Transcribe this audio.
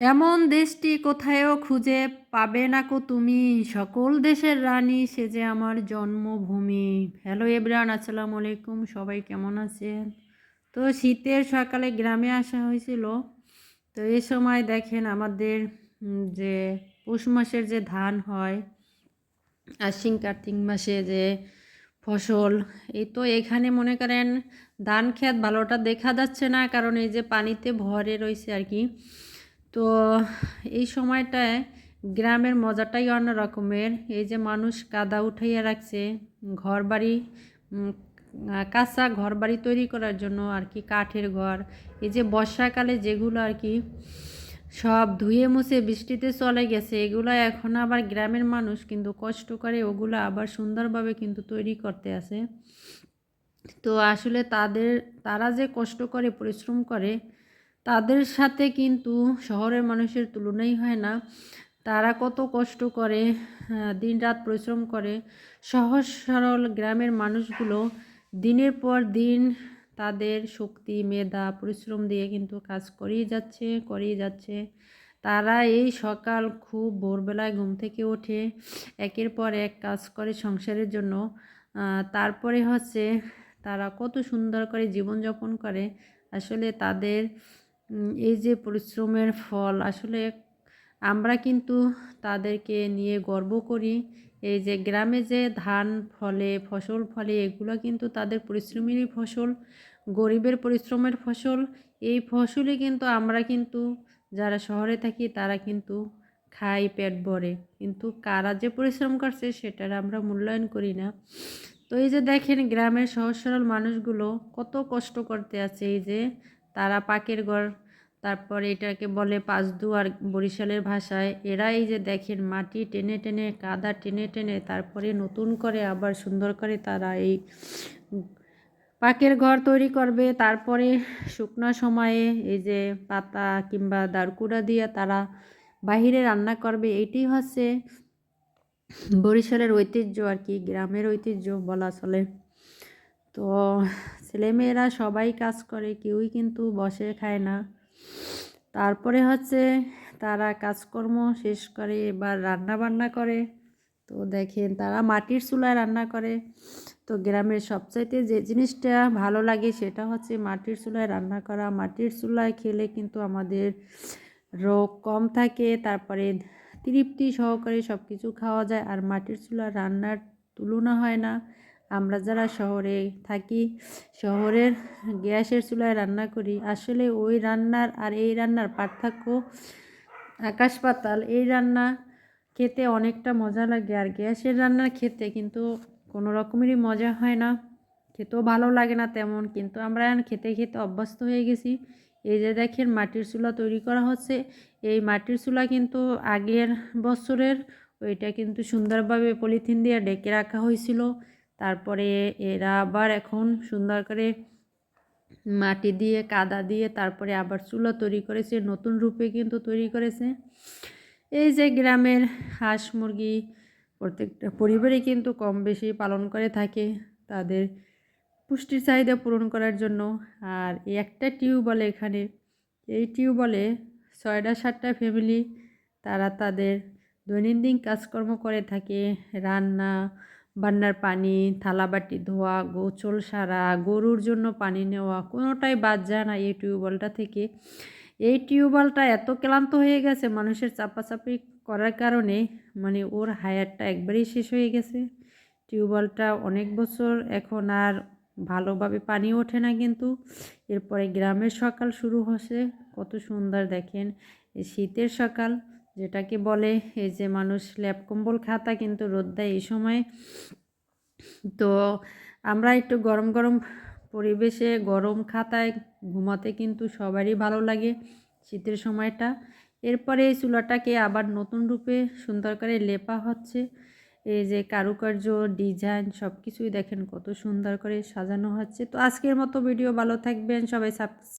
এমন দেশটি কোথায়ও খুঁজে পাবে না কো তুমি। সকল দেশের রানী, সে যে আমার জন্মভূমি। হ্যালো এব্রান আসসালামু আলাইকুম, সবাই কেমন আছেন? তো শীতের সকালে গ্রামে আসা হয়েছিল। তো এ সময় দেখেন আমাদের যে পৌষ মাসের যে ধান হয় আশ্বিন কার্তিক মাসে যে ফসল, এই তো এখানে মনে করেন ধান ক্ষেত ভালোটা দেখা যাচ্ছে না, কারণ এই যে পানিতে ভরে রয়েছে আর কি। তো এই সময়টায় গ্রামের মজাটাই অন্য রকমের। এই যে মানুষ কাদা উঠাইয়া রাখছে ঘর বাড়ি কাঁচা ঘর বাড়ি তৈরি করার জন্য আর কি, কাঠের ঘর। এই যে বর্ষাকালে যেগুলো আর কি সব ধুয়ে মুছে বৃষ্টিতে চলে গেছে, এগুলো এখন আবার গ্রামের মানুষ কিন্তু কষ্ট করে ওগুলো আবার সুন্দরভাবে কিন্তু তৈরি করতে আসে তো আসলে তাদের, তারা যে কষ্ট করে, পরিশ্রম করে তাদের সাথে কিন্তু শহরের মানুষের তুলনাই হয় না। তারা কত কষ্ট করে দিন রাত পরিশ্রম করে। সহজ সরল গ্রামের মানুষগুলো দিনের পর দিন তাদের শক্তি, মেধা, পরিশ্রম দিয়ে কিন্তু কাজ করেই যাচ্ছে করেই যাচ্ছে। তারা এই সকাল খুব ভোরবেলায় ঘুম থেকে ওঠে, একের পর এক কাজ করে সংসারের জন্য। তারপরে হচ্ছে তারা কত সুন্দর করে জীবনযাপন করে। আসলে তাদের এই যে পরিশ্রমের ফল, আসলে আমরা কিন্তু তাদেরকে নিয়ে গর্ব করি। এই যে গ্রামে যে ধান ফলে, ফসল ফলে, এগুলো কিন্তু তাদের পরিশ্রমেরই ফসল, গরিবের পরিশ্রমের ফসল। এই ফসলই কিন্তু আমরা কিন্তু যারা শহরে থাকি, তারা কিন্তু খাই পেট ভরে। কিন্তু কারা যে পরিশ্রম করছে, সেটার আমরা মূল্যায়ন করি না। তো এই যে দেখেন, গ্রামের সহজ সরল মানুষগুলো কত কষ্ট করতে আছে। এই যে তারা পাকের ঘর, তারপর এটাকে বলে পাঁচদুয়ার বরিশালের ভাষায়। এরা এই যে দেখেন মাটি টেনে টেনে, কাদা টেনে টেনে, তারপরে নতুন করে আবার সুন্দর করে তারা এই পাকের ঘর তৈরি করবে। তারপরে শুকনো সময়ে এই যে পাতা কিংবা দাঁড়কুড়া দিয়ে তারা বাহিরে রান্না করবে। এটি হচ্ছে বরিশালের ঐতিহ্য আর কি, গ্রামের ঐতিহ্য বলা চলে। তো ছেলেমেয়েরা সবাই কাজ করে, কেউই কিন্তু বসে খায় না। তারপরে হচ্ছে তারা কাজকর্ম শেষ করে, এবার রান্না বান্না করে। তো দেখেন তারা মাটির চুলায় রান্না করে। তো গ্রামের সবচাইতে যে জিনিসটা ভালো লাগে সেটা হচ্ছে মাটির চুলায় রান্না করা। মাটির চুলায় খেলে কিন্তু আমাদের রোগ কম থাকে, তারপরে তৃপ্তি সহকারে সব কিছু খাওয়া যায়। আর মাটির চুলার রান্নার তুলনা হয় না। আমরা যারা শহরে থাকি, শহরের গ্যাসের চুলায় রান্না করি, আসলে ওই রান্নার আর এই রান্নার পার্থক্য আকাশ পাতাল। এই রান্না খেতে অনেকটা মজা লাগে আর গ্যাসের রান্না খেতে কিন্তু কোনো রকমেরই মজা হয় না। খেতেও ভালো লাগে না তেমন, কিন্তু আমরা খেতে খেতে অভ্যস্ত হয়ে গেছি। এই যে দেখেন মাটির চুলা তৈরি করা হচ্ছে। এই মাটির চুলা কিন্তু আগের বছরের, ওইটা কিন্তু সুন্দরভাবে পলিথিন দিয়ে ডেকে রাখা হয়েছিল। তারপরে এরা আবার এখন সুন্দর করে মাটি দিয়ে, কাদা দিয়ে তারপরে আবার চুলা তৈরি করেছে, নতুন রূপে কিন্তু তৈরি করেছে। এই যে গ্রামের হাঁস মুরগি প্রত্যেকটা পরিবারে কিন্তু কম বেশি পালন করে থাকে তাদের পুষ্টির চাহিদা পূরণ করার জন্য। আর এই একটা টিউবওয়েল এখানে, এই টিউবওয়েলে ছয়টা সাতটা ফ্যামিলি তারা তাদের দৈনন্দিন কাজকর্ম করে থাকে, রান্না বান্নার পানি থালাবাটি ধোয়া গোচল সারা, গরুর জন্য পানি নেওয়া, কোনোটাই বাদ যায় না এই টিউবওয়েলটা থেকে। এই টিউবওয়েলটা এত ক্লান্ত হয়ে গেছে, মানুষের চাপাচাপি করার কারণে মানে ওর হায়ারটা একবারেই শেষ হয়ে গেছে। টিউবওয়েলটা অনেক বছর এখন আর ভালোভাবে পানি ওঠে না কিন্তু। এরপরে গ্রামের সকাল শুরু হচ্ছে কত সুন্দর দেখেন শীতের সকাল। যেটাকে বলে, এই যে মানুষ ল্যাপ কম্বল খাতা কিন্তু রোদ দেয় এই সময়। তো আমরা একটু গরম গরম পরিবেশে গরম খাতায় ঘুমাতে কিন্তু সবারই ভালো লাগে শীতের সময়টা। এরপরে এই চুলাটাকে আবার নতুন রূপে সুন্দর করে লেপা হচ্ছে। এই যে কারুকার্য, ডিজাইন সব কিছুই দেখেন কত সুন্দর করে সাজানো হচ্ছে। তো আজকের মতো ভিডিও ভালো থাকবেন। সবাই সাব